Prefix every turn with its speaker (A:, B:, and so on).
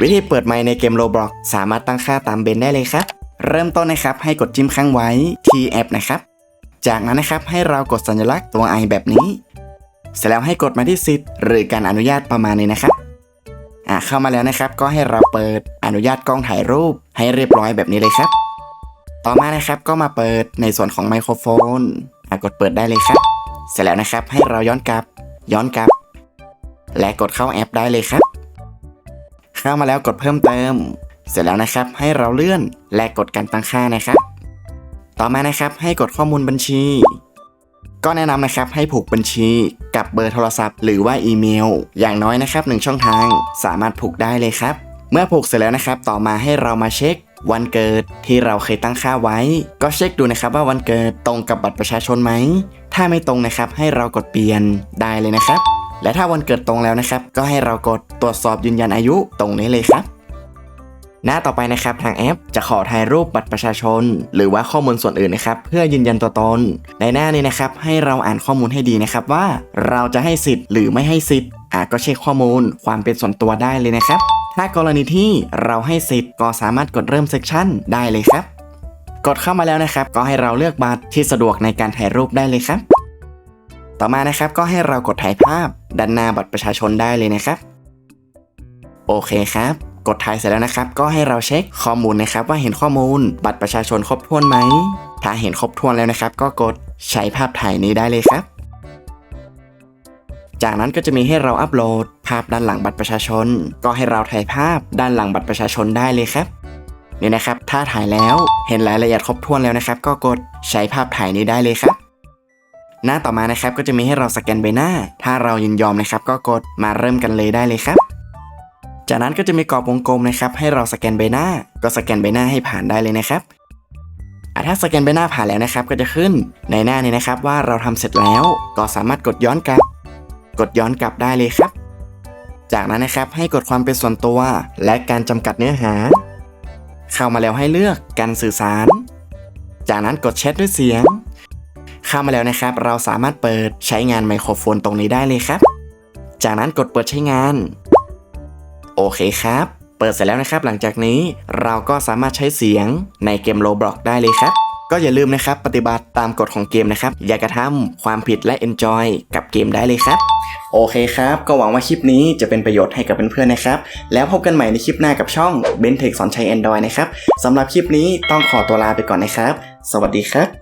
A: วิธีเปิดไมค์ในเกม Roblox สามารถตั้งค่าตามเบนได้เลยครับ เริ่มต้นนะครับให้กดจิ้มค้างไว้ที่แอปนะครับ จากนั้นนะครับให้เรากดสัญลักษณ์ตัว i แบบนี้ เสร็จแล้วให้กดมาที่สิทธิ์หรือการอนุญาตประมาณนี้นะครับอ่าเข้ามาแล้วนะครับ ก็ให้เราเปิดอนุญาตกล้องถ่ายรูปให้เรียบร้อยแบบนี้เลยครับ ต่อมานะครับก็มาเปิดในส่วนของไมโครโฟนอ่ากดเปิดได้เลยครับ เสร็จแล้วนะครับให้เราย้อนกลับ ย้อนกลับ และกดเข้าแอปได้เลยครับ เข้ามาแล้วกดเพิ่มเติม เสร็จแล้วนะครับ ให้เราเลื่อนและกดการตั้งค่านะครับ ต่อมานะครับให้กดข้อมูลบัญชี ก็แนะนำนะครับให้ผูกบัญชีกับเบอร์โทรศัพท์ หรือว่าอีเมล อย่างน้อยนะครับหนึ่งช่องทางสามารถผูกได้เลยครับ เมื่อผูกเสร็จแล้วนะครับ ต่อมาให้เรามาเช็ควันเกิดที่เราเคยตั้งค่าไว้ ก็เช็คดูนะครับว่าวันเกิดตรงกับบัตรประชาชนไหม ถ้าไม่ตรงนะครับให้เรากดเปลี่ยนได้เลยนะครับ และถ้าวันเกิดตรงแล้วนะครับ ก็ให้เรากดตรวจสอบยืนยันอายุตรงนี้เลยครับ หน้าต่อไปนะครับทางแอปจะขอถ่ายรูปบัตรประชาชน หรือว่าข้อมูลส่วนอื่นนะครับ เพื่อยืนยันตัวตน ในหน้านี้นะครับ ให้เราอ่านข้อมูลให้ดีนะครับว่าเราจะให้สิทธิ์หรือไม่ให้สิทธิ์อะก็เช็คข้อมูลความเป็นส่วนตัวได้เลยนะครับ ถ้ากรณีที่เราให้สิทธิ์ก็สามารถกดเริ่มเซสชันได้เลยครับ กดเข้ามาแล้วนะครับ ก็ให้เราเลือกบัตรที่สะดวกในการถ่ายรูปได้เลยครับ ต่อมานะครับก็ให้เรากดถ่ายภาพด้านหน้าบัตรประชาชนได้เลยนะครับ โอเคครับ กดถ่ายเสร็จแล้วนะครับ ก็ให้เราเช็คข้อมูลนะครับ ว่าเห็นข้อมูล บัตรประชาชนครบถ้วนไหม ถ้าเห็นครบถ้วนแล้วนะครับ ก็กดใช้ภาพถ่ายนี้ได้เลยครับ จากนั้นก็จะมีให้เราอัปโหลด ภาพด้านหลังบัตรประชาชน ก็ให้เราถ่ายภาพด้านหลังบัตรประชาชนได้เลยครับนี่นะครับ ถ้าถ่ายแล้วเห็นรายละเอียดครบถ้วนแล้วนะครับ ก็กดใช้ภาพถ่ายนี้ได้เลยครับ หน้าต่อมานะครับก็จะมีให้เราสแกนใบหน้า ถ้าเรายินยอมนะครับ ก็กดมาเริ่มกันเลยได้เลยครับ จากนั้นก็จะมีกรอบวงกลมนะครับ ให้เราสแกนใบหน้า ก็สแกนใบหน้าให้ผ่านได้เลยนะครับถ้าสแกนใบหน้าผ่านแล้วนะครับ ก็จะขึ้นในหน้านี้นะครับ ว่าเราทำเสร็จแล้ว ก็สามารถกดย้อนกลับ กดย้อนกลับได้เลยครับ จากนั้นนะครับให้กดความเป็นส่วนตัว และการจำกัดเนื้อหา เข้ามาแล้วให้เลือกการสื่อสาร จากนั้นกดแชทด้วยเสียง เข้ามาแล้วนะครับ เราสามารถเปิดใช้งานไมโครโฟนตรงนี้ได้เลยครับ จากนั้นกดเปิดใช้งาน โอเคครับ เปิดเสร็จแล้วนะครับ หลังจากนี้เราก็สามารถใช้เสียงในเกม Roblox ได้เลยครับก็อย่าลืมนะครับ ปฏิบัติตามกฎของเกมนะครับ อย่ากระทำความผิดและ enjoy กับเกมได้เลยครับ โอเคครับ ก็หวังว่าคลิปนี้จะเป็นประโยชน์ให้กับเพื่อนๆนะครับ แล้วพบกันใหม่ในคลิปหน้ากับช่อง b e n t e c h สอนใช้ Android นะครับสำหรับคลิปนี้ต้องขอตัวลาไปก่อนนะครับ สวัสดีครับ